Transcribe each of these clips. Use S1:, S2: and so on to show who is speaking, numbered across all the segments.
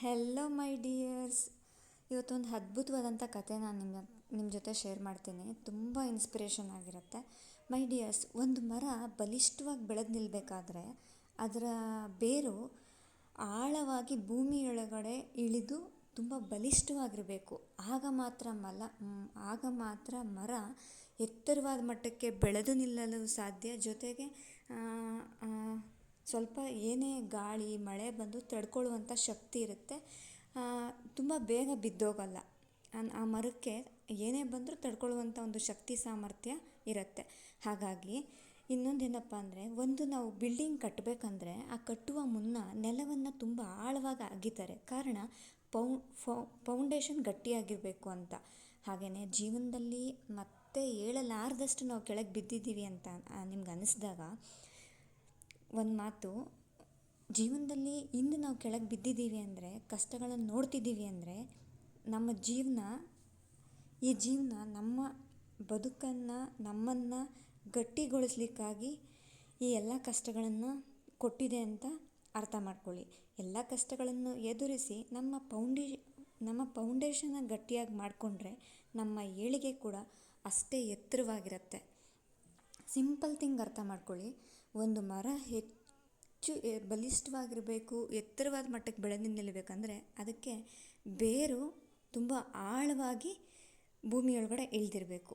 S1: Hello ಮೈ dears ಇವತ್ತೊಂದು ಅದ್ಭುತವಾದಂಥ ಕತೆ ನಾನು ನಿಮ್ಮ ನಿಮ್ಮ ಜೊತೆ ಶೇರ್ ಮಾಡ್ತೀನಿ. ತುಂಬ ಇನ್ಸ್ಪಿರೇಷನ್ ಆಗಿರುತ್ತೆ. ಮೈ ಡಿಯರ್ಸ್ ಒಂದು ಮರ ಬಲಿಷ್ಠವಾಗಿ ಬೆಳೆದು ನಿಲ್ಲಬೇಕಾದ್ರೆ ಅದರ ಬೇರು ಆಳವಾಗಿ ಭೂಮಿಯೊಳಗಡೆ ಇಳಿದು ತುಂಬ ಬಲಿಷ್ಠವಾಗಿರಬೇಕು. ಆಗ ಮಾತ್ರ ಮಲ ಆಗ ಮಾತ್ರ ಮರ ಎತ್ತರವಾದ ಮಟ್ಟಕ್ಕೆ ಬೆಳೆದು ನಿಲ್ಲಲು ಸಾಧ್ಯ. ಜೊತೆಗೆ ಸ್ವಲ್ಪ ಏನೇ ಗಾಳಿ, ಮಳೆ ಬಂದು ತಡ್ಕೊಳ್ಳುವಂಥ ಶಕ್ತಿ ಇರುತ್ತೆ. ತುಂಬ ಬೇಗ ಬಿದ್ದೋಗಲ್ಲ. ಆ ಮರಕ್ಕೆ ಏನೇ ಬಂದರೂ ತಡ್ಕೊಳ್ಳುವಂಥ ಒಂದು ಶಕ್ತಿ ಸಾಮರ್ಥ್ಯ ಇರುತ್ತೆ. ಹಾಗಾಗಿ ಇನ್ನೊಂದು ಏನಪ್ಪ ಅಂದರೆ, ಒಂದು ನಾವು ಬಿಲ್ಡಿಂಗ್ ಕಟ್ಟಬೇಕಂದ್ರೆ ಆ ಕಟ್ಟುವ ಮುನ್ನ ನೆಲವನ್ನು ತುಂಬ ಆಳವಾಗಿ ಅಗೀತಾರೆ. ಕಾರಣ ಪೌ ಫೌಂಡೇಶನ್ ಗಟ್ಟಿಯಾಗಿರಬೇಕು ಅಂತ. ಹಾಗೆಯೇ ಜೀವನದಲ್ಲಿ ಮತ್ತೆ ಏಳಲಾರದಷ್ಟು ನಾವು ಕೆಳಗೆ ಬಿದ್ದಿದ್ದೀವಿ ಅಂತ ನಿಮ್ಗೆ ಅನ್ನಿಸ್ದಾಗ ಒಂದು ಮಾತು, ಜೀವನದಲ್ಲಿ ಇಂದು ನಾವು ಕೆಳಗೆ ಬಿದ್ದಿದ್ದೀವಿ ಅಂದರೆ, ಕಷ್ಟಗಳನ್ನು ನೋಡ್ತಿದ್ದೀವಿ ಅಂದರೆ, ನಮ್ಮ ಜೀವನ, ಈ ಜೀವನ ನಮ್ಮ ಬದುಕನ್ನು, ನಮ್ಮನ್ನು ಗಟ್ಟಿಗೊಳಿಸ್ಲಿಕ್ಕಾಗಿ ಈ ಎಲ್ಲ ಕಷ್ಟಗಳನ್ನು ಕೊಟ್ಟಿದೆ ಅಂತ ಅರ್ಥ ಮಾಡ್ಕೊಳ್ಳಿ. ಎಲ್ಲ ಕಷ್ಟಗಳನ್ನು ಎದುರಿಸಿ ನಮ್ಮ ಪೌಂಡಿ, ನಮ್ಮ ಪೌಂಡೇಶನ್ನ ಗಟ್ಟಿಯಾಗಿ ಮಾಡಿಕೊಂಡ್ರೆ ನಮ್ಮ ಏಳಿಗೆ ಕೂಡ ಅಷ್ಟೇ ಎತ್ತರವಾಗಿರುತ್ತೆ. ಸಿಂಪಲ್ ಥಿಂಗ್ ಅರ್ಥ ಮಾಡ್ಕೊಳ್ಳಿ. ಒಂದು ಮರ ಹೆಚ್ಚು ಬಲಿಷ್ಠವಾಗಿರಬೇಕು, ಎತ್ತರವಾದ ಮಟ್ಟಕ್ಕೆ ಬೆಳೆದು ನಿಲ್ಲಬೇಕಂದ್ರೆ ಅದಕ್ಕೆ ಬೇರು ತುಂಬ ಆಳವಾಗಿ ಭೂಮಿಯೊಳಗಡೆ ಇಳಿದಿರಬೇಕು.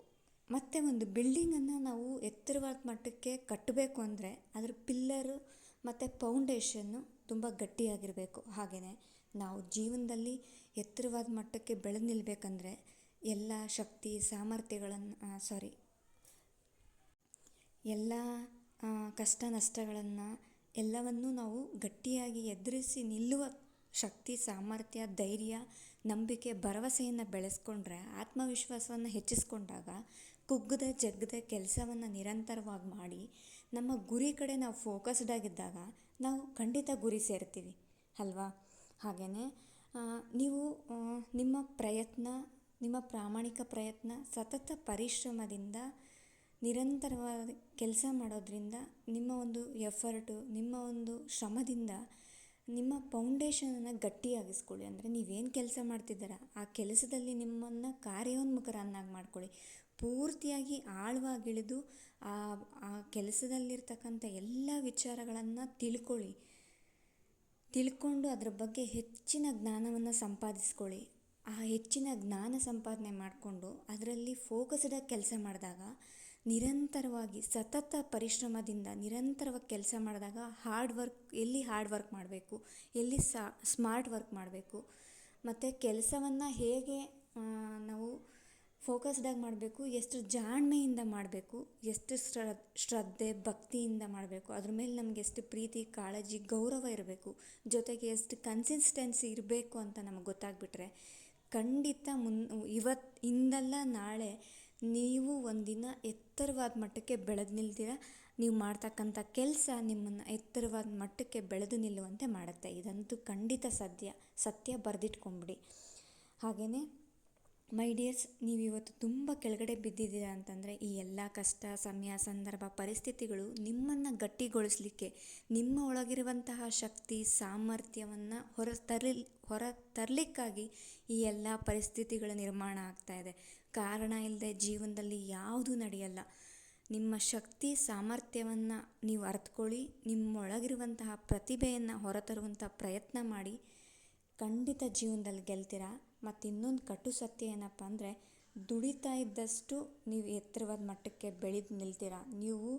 S1: ಮತ್ತು ಒಂದು ಬಿಲ್ಡಿಂಗನ್ನು ನಾವು ಎತ್ತರವಾದ ಮಟ್ಟಕ್ಕೆ ಕಟ್ಟಬೇಕು ಅಂದರೆ ಅದರ ಪಿಲ್ಲರು ಮತ್ತು ಫೌಂಡೇಶನ್ನು ತುಂಬ ಗಟ್ಟಿಯಾಗಿರಬೇಕು. ಹಾಗೆಯೇ ನಾವು ಜೀವನದಲ್ಲಿ ಎತ್ತರವಾದ ಮಟ್ಟಕ್ಕೆ ಬೆಳೆದು ನಿಲ್ಲಬೇಕಂದ್ರೆ ಎಲ್ಲ ಶಕ್ತಿ, ಸಾಮರ್ಥ್ಯಗಳನ್ನು ಸಾರಿ ಎಲ್ಲ ಕಷ್ಟ ನಷ್ಟಗಳನ್ನು ಎಲ್ಲವನ್ನೂ ನಾವು ಗಟ್ಟಿಯಾಗಿ ಎದುರಿಸಿ ನಿಲ್ಲುವ ಶಕ್ತಿ, ಸಾಮರ್ಥ್ಯ, ಧೈರ್ಯ, ನಂಬಿಕೆ, ಭರವಸೆಯನ್ನು ಬೆಳೆಸ್ಕೊಂಡ್ರೆ, ಆತ್ಮವಿಶ್ವಾಸವನ್ನು ಹೆಚ್ಚಿಸ್ಕೊಂಡಾಗ ಕುಗ್ಗದೆ, ಜಗ್ಗದೆ ಕೆಲಸವನ್ನು ನಿರಂತರವಾಗಿ ಮಾಡಿ, ನಮ್ಮ ಗುರಿ ಕಡೆ ನಾವು ಫೋಕಸ್ಡ್ ಆಗಿದ್ದಾಗ ನಾವು ಖಂಡಿತ ಗುರಿ ಸೇರ್ತೀವಿ, ಅಲ್ವಾ? ಹಾಗೆಯೇ ನೀವು ನಿಮ್ಮ ಪ್ರಯತ್ನ, ನಿಮ್ಮ ಪ್ರಾಮಾಣಿಕ ಪ್ರಯತ್ನ, ಸತತ ಪರಿಶ್ರಮದಿಂದ ನಿರಂತರವಾದ ಕೆಲಸ ಮಾಡೋದರಿಂದ ನಿಮ್ಮ ಒಂದು ಎಫರ್ಟು ನಿಮ್ಮ ಒಂದು ಶ್ರಮದಿಂದ ನಿಮ್ಮ ಫೌಂಡೇಶನನ್ನು ಗಟ್ಟಿಯಾಗಿಸ್ಕೊಳ್ಳಿ. ಅಂದರೆ ನೀವೇನು ಕೆಲಸ ಮಾಡ್ತಿದ್ದೀರ, ಆ ಕೆಲಸದಲ್ಲಿ ನಿಮ್ಮನ್ನು ಕಾರ್ಯೋನ್ಮುಖರನ್ನಾಗಿ ಮಾಡ್ಕೊಳ್ಳಿ. ಪೂರ್ತಿಯಾಗಿ ಆಳವಾಗಿಳಿದು ಆ ಆ ಕೆಲಸದಲ್ಲಿರ್ತಕ್ಕಂಥ ಎಲ್ಲ ವಿಚಾರಗಳನ್ನು ತಿಳ್ಕೊಳ್ಳಿ. ತಿಳ್ಕೊಂಡು ಅದರ ಬಗ್ಗೆ ಹೆಚ್ಚಿನ ಜ್ಞಾನವನ್ನು ಸಂಪಾದಿಸ್ಕೊಳ್ಳಿ. ಆ ಹೆಚ್ಚಿನ ಜ್ಞಾನ ಸಂಪಾದನೆ ಮಾಡಿಕೊಂಡು ಅದರಲ್ಲಿ ಫೋಕಸ್ಡಾಗಿ ಕೆಲಸ ಮಾಡಿದಾಗ ನಿರಂತರವಾಗಿ, ಸತತ ಪರಿಶ್ರಮದಿಂದ ನಿರಂತರವಾಗಿ ಕೆಲಸ ಮಾಡಿದಾಗ ಹಾರ್ಡ್ ವರ್ಕ್ ಎಲ್ಲಿ ಹಾರ್ಡ್ ವರ್ಕ್ ಮಾಡಬೇಕು, ಎಲ್ಲಿ ಸ್ಮಾರ್ಟ್ ವರ್ಕ್ ಮಾಡಬೇಕು, ಮತ್ತು ಕೆಲಸವನ್ನು ಹೇಗೆ ನಾವು ಫೋಕಸ್ಡಾಗಿ ಮಾಡಬೇಕು, ಎಷ್ಟು ಜಾಣ್ಮೆಯಿಂದ ಮಾಡಬೇಕು, ಎಷ್ಟು ಶ್ರದ್ಧೆ, ಭಕ್ತಿಯಿಂದ ಮಾಡಬೇಕು, ಅದ್ರ ಮೇಲೆ ನಮ್ಗೆ ಎಷ್ಟು ಪ್ರೀತಿ, ಕಾಳಜಿ, ಗೌರವ ಇರಬೇಕು, ಜೊತೆಗೆ ಎಷ್ಟು ಕನ್ಸಿಸ್ಟೆನ್ಸಿ ಇರಬೇಕು ಅಂತ ನಮಗೆ ಗೊತ್ತಾಗ್ಬಿಟ್ರೆ ಖಂಡಿತ ಮುನ್ ಇವತ್ತು ಇಂದಲ್ಲ ನಾಳೆ ನೀವು ಒಂದಿನ ಎತ್ತರವಾದ ಮಟ್ಟಕ್ಕೆ ಬೆಳೆದು ನಿಲ್ತೀರ. ನೀವು ಮಾಡ್ತಕ್ಕಂಥ ಕೆಲಸ ನಿಮ್ಮನ್ನು ಎತ್ತರವಾದ ಮಟ್ಟಕ್ಕೆ ಬೆಳೆದು ನಿಲ್ಲುವಂತೆ ಮಾಡುತ್ತೆ. ಇದಂತೂ ಖಂಡಿತ ಸತ್ಯ ಸತ್ಯ ಬರೆದಿಟ್ಕೊಂಬಿಡಿ ಹಾಗೆಯೇ ಮೈ ಡಿಯರ್ಸ್ ನೀವು ಇವತ್ತು ತುಂಬ ಕೆಳಗಡೆ ಬಿದ್ದಿದ್ದೀರಾ ಅಂತಂದರೆ, ಈ ಎಲ್ಲ ಕಷ್ಟ, ಸಮಯ, ಸಂದರ್ಭ, ಪರಿಸ್ಥಿತಿಗಳು ನಿಮ್ಮನ್ನು ಗಟ್ಟಿಗೊಳಿಸಲಿಕ್ಕೆ, ನಿಮ್ಮ ಒಳಗಿರುವಂತಹ ಶಕ್ತಿ, ಸಾಮರ್ಥ್ಯವನ್ನು ಹೊರ ತರಲಿ, ಹೊರ ತರಲಿಕ್ಕಾಗಿ ಈ ಎಲ್ಲ ಪರಿಸ್ಥಿತಿಗಳ ನಿರ್ಮಾಣ ಆಗ್ತಾಯಿದೆ ಕಾರಣ ಇಲ್ಲದೆ ಜೀವನದಲ್ಲಿ ಯಾವುದೂ ನಡೆಯಲ್ಲ. ನಿಮ್ಮ ಶಕ್ತಿ, ಸಾಮರ್ಥ್ಯವನ್ನು ನೀವು ಅರ್ಥಕೊಳ್ಳಿ ನಿಮ್ಮೊಳಗಿರುವಂತಹ ಪ್ರತಿಭೆಯನ್ನು ಹೊರತರುವಂಥ ಪ್ರಯತ್ನ ಮಾಡಿ. ಖಂಡಿತ ಜೀವನದಲ್ಲಿ ಗೆಲ್ತೀರಾ? ಮತ್ತು ಇನ್ನೊಂದು ಕಟು ಸತ್ಯ ಏನಪ್ಪ ಅಂದರೆ, ದುಡಿತಾ ಇದ್ದಷ್ಟು ನೀವು ಎತ್ತರವಾದ ಮಟ್ಟಕ್ಕೆ ಬೆಳೆದು ನಿಲ್ತೀರ? ನೀವು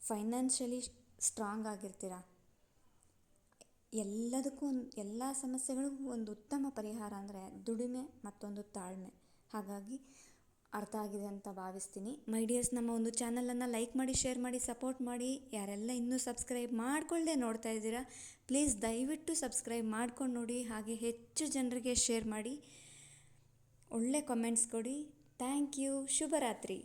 S1: ಫೈನಾನ್ಷಿಯಲಿ ಸ್ಟ್ರಾಂಗ್ ಆಗಿರ್ತೀರ? ಎಲ್ಲದಕ್ಕೂ ಒಂದು, ಎಲ್ಲ ಸಮಸ್ಯೆಗಳಿಗೂ ಒಂದು ಉತ್ತಮ ಪರಿಹಾರ ಅಂದರೆ ದುಡಿಮೆ ಮತ್ತೊಂದು ತಾಳ್ಮೆ. ಹಾಗಾಗಿ ಅರ್ಥ ಆಗಿದೆ ಅಂತ ಭಾವಿಸ್ತೀನಿ. ಮೈ ಡಿಯರ್ಸ್ ನಮ್ಮ ಒಂದು ಚಾನಲನ್ನು ಲೈಕ್ ಮಾಡಿ, ಶೇರ್ ಮಾಡಿ, ಸಪೋರ್ಟ್ ಮಾಡಿ, ಯಾರೆಲ್ಲ ಇನ್ನೂ ಸಬ್ಸ್ಕ್ರೈಬ್ ಮಾಡಿಕೊಳ್ಳದೆ ನೋಡ್ತಾ ಇದ್ದೀರಾ, ಪ್ಲೀಸ್ ದಯವಿಟ್ಟು ಸಬ್ಸ್ಕ್ರೈಬ್ ಮಾಡ್ಕೊಂಡು ನೋಡಿ, ಹಾಗೆ ಹೆಚ್ಚು ಜನರಿಗೆ ಶೇರ್ ಮಾಡಿ. ಒಳ್ಳೆ ಕಮೆಂಟ್ಸ್ ಕೊಡಿ. ಥ್ಯಾಂಕ್ ಯು ಶುಭರಾತ್ರಿ.